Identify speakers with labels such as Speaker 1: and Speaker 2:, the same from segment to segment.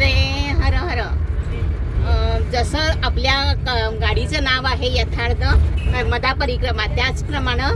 Speaker 1: नमस्ते हर हर. जसं आपल्या गाडीचं नाव आहे यथार्थ नर्मदा परिक्रमा त्याचप्रमाणे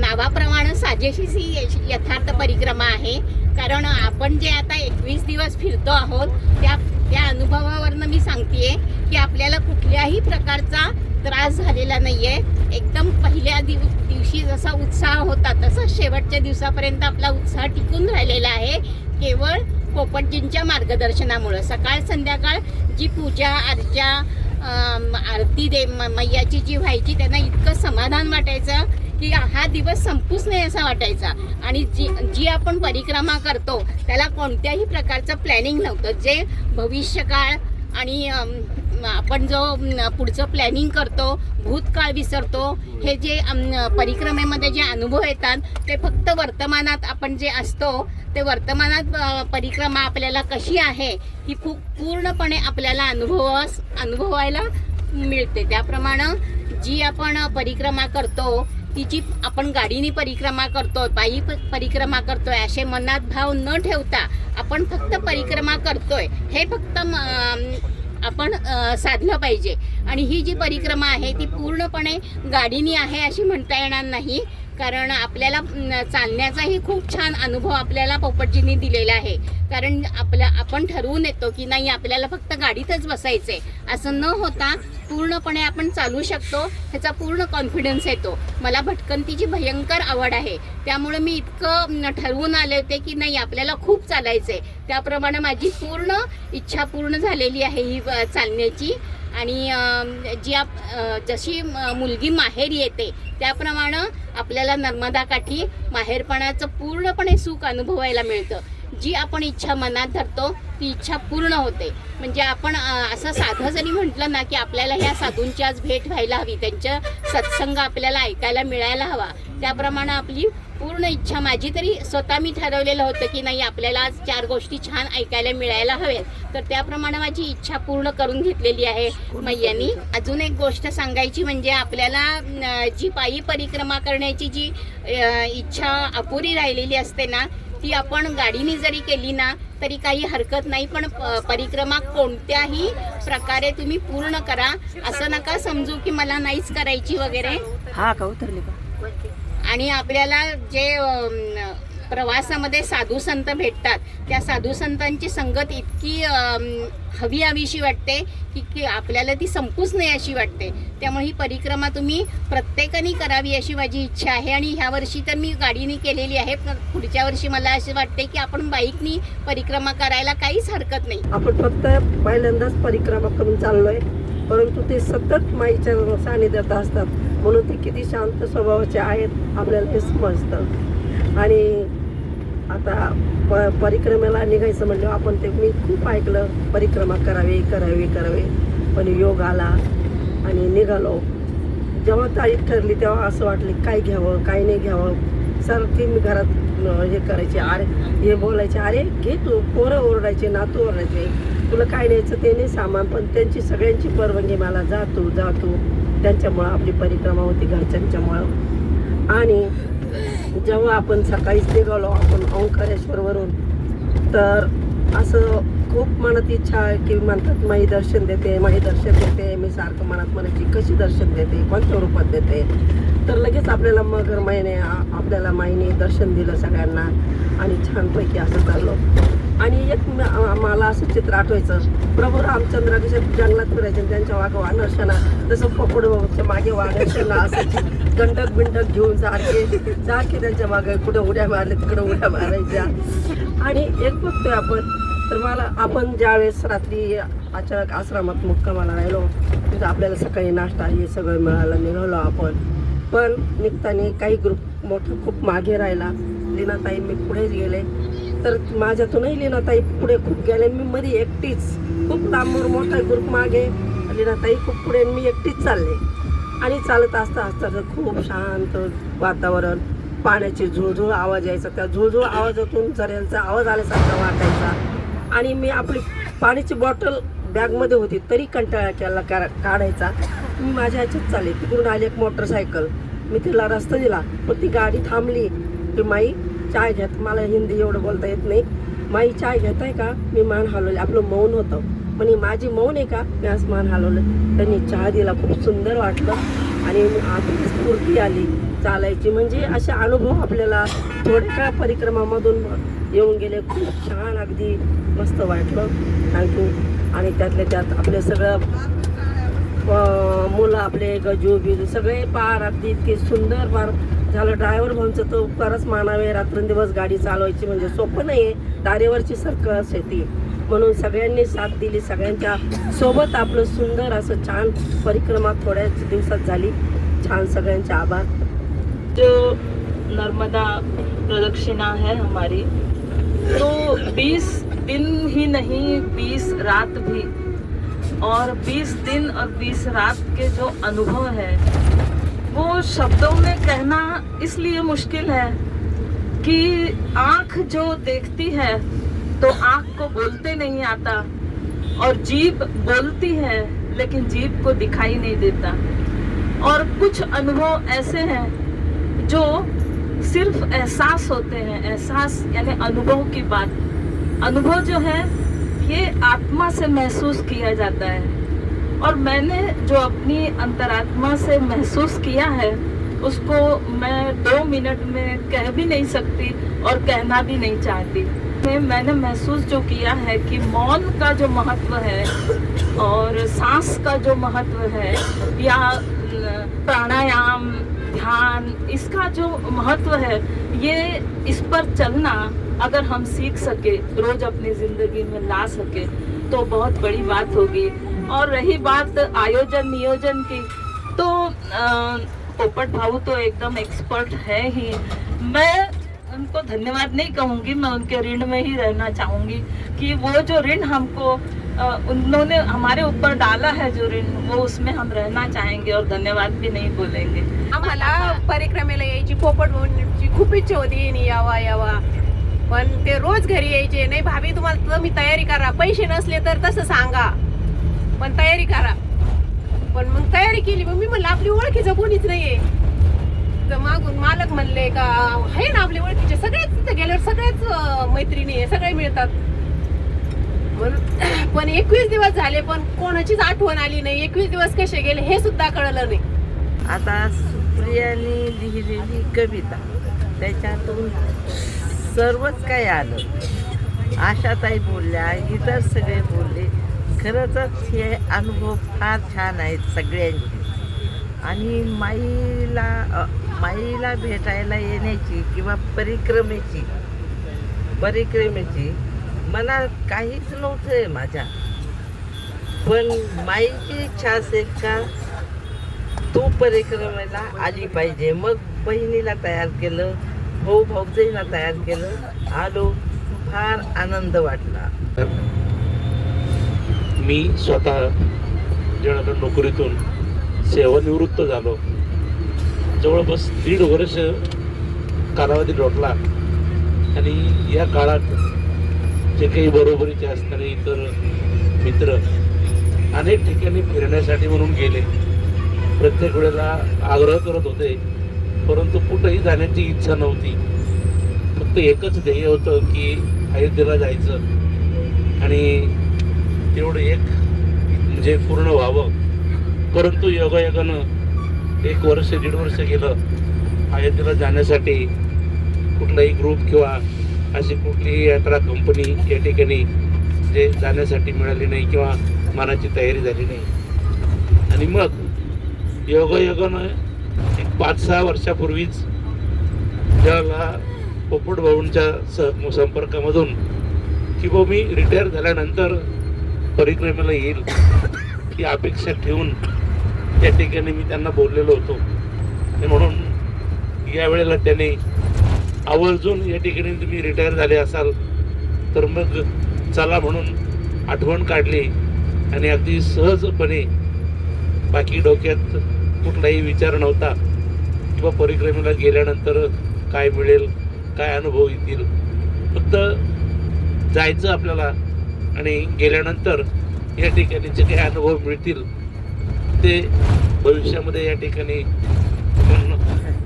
Speaker 1: नावाप्रमाणे साजेशीच ही यथार्थ परिक्रमा आहे. कारण आपण जे आता एकवीस दिवस फिरतो आहोत त्या त्या अनुभवावरनं मी सांगते की आपल्याला कुठल्याही प्रकारचा त्रास झालेला नाही आहे एकदम पहिल्या दिव दिवशी जसा उत्साह होता तसा शेवटच्या दिवसापर्यंत आपला उत्साह टिकून राहिलेला आहे. केवळ पोपटजींच्या मार्गदर्शनामुळं. सकाळ संध्याकाळ जी पूजा अर्चा आरती दे म- मैयाची जी व्हायची त्यांना इतकं समाधान वाटायचं की हा दिवस संपूच नाही असा वाटायचा. आणि जी जी आपण परिक्रमा करतो त्याला कोणत्याही प्रकारचं प्लॅनिंग नव्हतं. जे भविष्यकाळ आणि आपण जो पुढचं प्लॅनिंग करतो भूतकाळ विसरतो हे जे परिक्रमेमध्ये जे अनुभव येतात ते फक्त वर्तमानात आपण जे असतो ते वर्तमानात परिक्रमा आपल्याला कशी आहे ही खूप पूर्णपणे आपल्याला अनुभवास अनुभवायला मिळते. त्याप्रमाणे जी आपण परिक्रमा करतो तिची आपण गाडीने परिक्रमा करतो पायी प- परिक्रमा करतोय असे मनात भाव न ठेवता आपण फक्त परिक्रमा करतोय. हे फक्त म- आपण साधलं पाहिजे. आणि ही जी परिक्रमा आहे ती पूर्णपणे गाडीनी आहे अशी म्हणता येणार नाही. कारण आपल्याला चालण्याचाही खूप छान अनुभव आपल्याला पोपटजींनी दिलेला आहे. कारण आपल्या आपण ठरवून येतो की नाही आपल्याला फक्त गाडीतच बसायचंय. असं न होता पूर्णपणे आपण चालू शकतो ह्याचा पूर्ण कॉन्फिडन्स येतो. मला भटकंतीची भयंकर आवड आहे. त्यामुळे मी इतकं ठरवून आले होते की नाही आपल्याला खूप चालायचंय. त्याप्रमाणे माझी पूर्ण इच्छा पूर्ण झालेली आहे ही चालण्याची. आणि जी आप जशी मुलगी माहेर येते त्याप्रमाणे आपल्याला नर्मदा काठी माहेरपणाचं पूर्णपणे सुख अनुभवायला मिळतं. जी आपण इच्छा मनात धरतो ती इच्छा पूर्ण होते. म्हणजे आपण असं साधं जरी म्हटलं ना की आपल्याला ह्या साधूंची आज भेट व्हायला हवी त्यांच्या सत्संग आपल्याला ऐकायला मिळायला हवा. त्याप्रमाणे आपली पूर्ण इच्छा माझी तरी स्वतः मी ठरवलेलं होतं की नाही आपल्याला आज चार गोष्टी छान ऐकायला मिळायला हव्यात. तर त्याप्रमाणे माझी इच्छा पूर्ण करून घेतलेली आहे मैयानी. अजून एक गोष्ट सांगायची म्हणजे आपल्याला जी पायी परिक्रमा करण्याची जी इच्छा अपुरी राहिलेली असते ना ती आपण गाडीने जरी केली ना तरी काही हरकत नाही पण परिक्रमा कोणत्याही प्रकारे तुम्ही पूर्ण करा. असं नका समजू की मला नाहीच करायची वगैरे.
Speaker 2: हा का उतरली का?
Speaker 1: आणि आपल्याला जे प्रवासामध्ये साधू संत भेटतात. त्या साधू संतांची संगत इतकी हवी हवीशी वाटते की की आपल्याला ती संपूच नाही अशी वाटते. त्यामुळे ही परिक्रमा तुम्ही प्रत्येकाने करावी अशी माझी इच्छा आहे. आणि ह्या वर्षी तर मी गाडीने केलेली आहे. पण पुढच्या वर्षी मला असे वाटते की आपण बाईकनी परिक्रमा करायला काहीच हरकत नाही.
Speaker 2: आपण फक्त पहिल्यांदाच परिक्रमा करून चाललोय. परंतु ते सतत माईच्या सानिध्यात असतात. म्हणून ते किती शांत स्वभावाचे आहेत आपल्याला हे समजतं. आणि आता प परिक्रमेला निघायचं म्हणलं आपण ते मी खूप ऐकलं परिक्रमा करावी करावी करावी. पण योग आला आणि निघालो. जेव्हा तारीख ठरली तेव्हा असं वाटलं काय घ्यावं काय नाही घ्यावं? सारखी मी घरात हे करायचे अरे हे बोलायचे अरे घे तू पोरं ओरडायचे नातू ओरडायचे. तुला काय न्यायचं ते नाही सामान पण त्यांची सगळ्यांची परवानगी मला जातो जातो त्यांच्यामुळं आपली परिक्रमा होती घरच्यांच्यामुळं. आणि जेव्हा आपण सकाळीच निघालो आपण ओंकारेश्वरवरून तर असं खूप मनात इच्छा आहे की म्हणतात माई दर्शन देते माई दर्शन देते मी सारखं मनात म्हणायची कशी दर्शन देते कोणत्या रूपात देते? तर लगेच आपल्याला मगर माईने आपल्याला माईने दर्शन दिलं सगळ्यांना आणि छानपैकी असं चाललो. आणि एक मला असं चित्र आठवायचं. प्रभू रामचंद्र कसे जंगलात फिरायचे त्यांच्या मागे वानरशना तसं पकडच्या मागे वानरशना असं गंडक बिंडक घेऊन सारखे सारखे त्यांच्या मागे कुठं उड्या मारल्या तिकडं उड्या मारायच्या. आणि एक बघतोय आपण तर मला आपण ज्यावेळेस रात्री अचानक आश्रमात मुक्कामाला राहिलो तिथं आपल्याला सकाळी नाश्ता हे सगळं मिळालं निघालो आपण. पण निघताना काही ग्रुप मोठा खूप मागे राहिला. लिनाताई मी पुढेच गेले. तर माझ्यातूनही लीनाताई पुढे खूप गेले. मी मध्ये एकटीच. खूप लांबवर मोठा ग्रुप मागे. लीनाताई खूप पुढे मी एकटीच चालले. आणि चालत असता असता खूप शांत वातावरण पाण्याची झुळझुळ आवाज यायचा. त्या झुळझुळ आवाजातून झऱ्यांचा आवाज आल्यासारखा वाटायचा. आणि मी आपली पाण्याची बॉटल बॅगमध्ये होती तरी कंटाळा केला का- काढायचा. मी माझ्या ह्याच्यात चालले. तिकडून आली एक मोटरसायकल मी तिला रस्ता दिला. पण ती गाडी थांबली. की माई चाय घेत. मला हिंदी एवढं बोलता येत नाही. माई चाय घेताय का? मी मान हलवली. आपलं मौन होतं. म्हणे माझी मौन आहे का? मी आज मान हलवलं. त्यांनी चहा दिला. खूप सुंदर वाटलं. आणि आतून स्फूर्ती आली चालायची. म्हणजे असे अनुभव आपल्याला थोड्या परिक्रमामधून येऊन गेले. खूप छान अगदी मस्त वाटलं. थँक्यू. आणि त्यातल्या त्यात आपले सगळं मुलं आपले गजू बिजू सगळे पार अगदी इतके सुंदर पार झालं ड्रायव्हर भाऊंचं तो उपकारच मानावे रात्रंदिवस गाडी चालवायची म्हणजे सोपं नाही आहे तारेवरची सर्कस आहे. ती म्हणून सगळ्यांनी साथ दिली सगळ्यांच्या सोबत आपलं सुंदर असं छान परिक्रमा थोड्याच दिवसात झाली. छान सगळ्यांचे आभार.
Speaker 3: जो नर्मदा प्रदक्षिणा है हमारी तो 20 दिन ही नहीं 20 रात भी। और 20 दिन और 20 रात के जो अनुभव है वो शब्दों में कहना इसलिए मुश्किल है कि आँख जो देखती है तो आँख को बोलते नहीं आता और जीभ बोलती है, लेकिन जीभ को दिखाई नहीं देता। और कुछ अनुभव ऐसे हैं जो सिर्फ़ एहसास होते हैं, एहसास यानी अनुभव की बात। अनुभव जो है, ये आत्मा से महसूस किया जाता है। और मैंने जो अपनी अंतरात्मा से महसूस किया है, उसको मैं दो मिनट में कह भी नहीं सकती और कहना भी नहीं चाहती। मैंने महसूस जो किया है कि मौन का जो महत्व है और सांस का जो महत्व है या, प्राणायाम, ध्यान, इसका जो महत्व है, ये इस पर चलना अगर हम सीख सके, रोज अपनी ज़िंदगी में ला सके तो बहुत बड़ी बात होगी। और रही बात आयोजन नियोजन की तो पोपट भाऊ तो एकदम एक्सपर्ट है ही। मैं उनको धन्यवाद नहीं कहूँगी मैं उनके ऋण में ही रहना चाहूँगी कि वो जो ऋण हमको उन्होंने हमारे ऊपर डाला है जो ऋण वो उसमें हम रहना चाहेंगे और धन्यवाद भी नहीं बोलेंगे।
Speaker 4: आम्हाला परिक्रमेला यायची पोपट भाऊंची खूप इच्छा होती येणी यावा यावा. पण ते रोज घरी यायचे नाही भाभी तुम्हाला तुम्ही तयारी करा पैसे नसले तर तसं सांगा. पण तयारी करा. पण मग तयारी केली मग मी म्हणलं आपली ओळखीचं कोणीच नाहीये. तर मागून मालक म्हणले का आहे ना आपले ओळखीचे सगळेच तिथे गेल्यावर सगळेच मैत्रिणी आहे सगळे मिळतात. म्हणून पण एकवीस दिवस झाले पण कोणाचीच आठवण आली नाही. एकवीस दिवस कसे गेले हे सुद्धा कळलं नाही.
Speaker 5: आता सुप्रियाने लिहिलेली कविता त्याच्यातून सर्वच काही आलं. आशाताई बोलल्या इतर सगळे बोलले खरंच हे अनुभव फार छान आहेत सगळ्यांचे. आणि माईला माईला भेटायला येण्याची किंवा परिक्रमेची परिक्रमेची मला काहीच नव्हतं आहे माझ्या. पण माईची इच्छा असेल का तू परिक्रमेला आली पाहिजे. मग बहिणीला तयार केलं भाऊ भाऊजीला तयार केलं आलो फार आनंद वाटला.
Speaker 6: मी स्वतः जेव्हा नोकरीतून सेवानिवृत्त झालो. जवळपास दीड वर्ष कालावधी लोटला. आणि या काळात जे काही बरोबरीचे असणारे इतर मित्र अनेक ठिकाणी फिरण्यासाठी म्हणून गेले. प्रत्येक वेळेला आग्रह करत होते परंतु कुठंही जाण्याची इच्छा नव्हती. फक्त एकच ध्येय होतं की अयोध्येला जायचं. आणि तेवढं एक म्हणजे पूर्ण व्हावं. परंतु योगायोगानं एक वर्ष दीड वर्ष गेलं अयोध्येला जाण्यासाठी कुठलाही ग्रुप किंवा अशी कुठलीही यात्रा कंपनी या ठिकाणी जे जाण्यासाठी मिळाली नाही किंवा मनाची तयारी झाली नाही. आणि मग योगायोगानं एक पाच सहा वर्षापूर्वीच ज्याला पोपट भाऊंच्या स संपर्कामधून की बुवा मी रिटायर झाल्यानंतर परिक्रमेला येईल ही अपेक्षा ठेवून त्या ठिकाणी मी त्यांना बोललेलो होतो. म्हणून या वेळेला त्याने आवर्जून या ठिकाणी तुम्ही रिटायर झाले असाल तर मग चला म्हणून आठवण काढली आणि अगदी सहजपणे बाकी डोक्यात कुठलाही विचार नव्हता किंवा परिक्रमेला गेल्यानंतर काय मिळेल काय अनुभव येतील. फक्त जायचं आपल्याला आणि गेल्यानंतर या ठिकाणी जे काही अनुभव मिळतील ते भविष्यामध्ये या ठिकाणी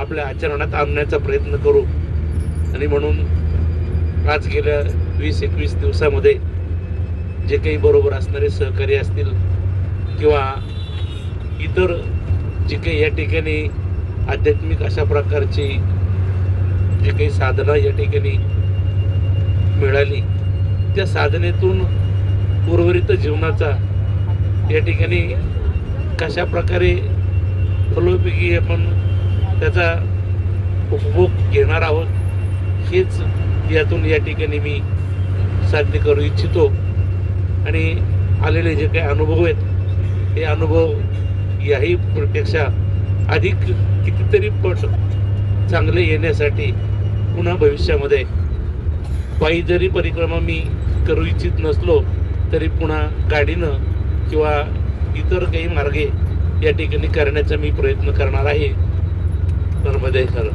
Speaker 6: आपल्या आचरणात आणण्याचा प्रयत्न करू. आणि म्हणून आज गेल्या वीस एकवीस दिवसामध्ये जे काही बरोबर असणारे सहकारी असतील किंवा इतर जे काही या ठिकाणी आध्यात्मिक अशा प्रकारची जे काही साधना या ठिकाणी मिळाली त्या साधनेतून उर्वरित जीवनाचा या ठिकाणी कशा प्रकारे फलोपैकी आपण त्याचा उपभोग घेणार आहोत हेच यातून या ठिकाणी मी साध्य करू इच्छितो. आणि आलेले जे काही अनुभव आहेत हे अनुभव याही पेक्षा अधिक कितीतरी पट चांगले येण्यासाठी पुन्हा भविष्यामध्ये पायी जरी परिक्रमा मी करू इच्छित नसलो तरी पुन्हा गाडीनं किंवा इतर काही मार्गे या ठिकाणी करण्याचा मी प्रयत्न करणार आहे. नर्मदे सर.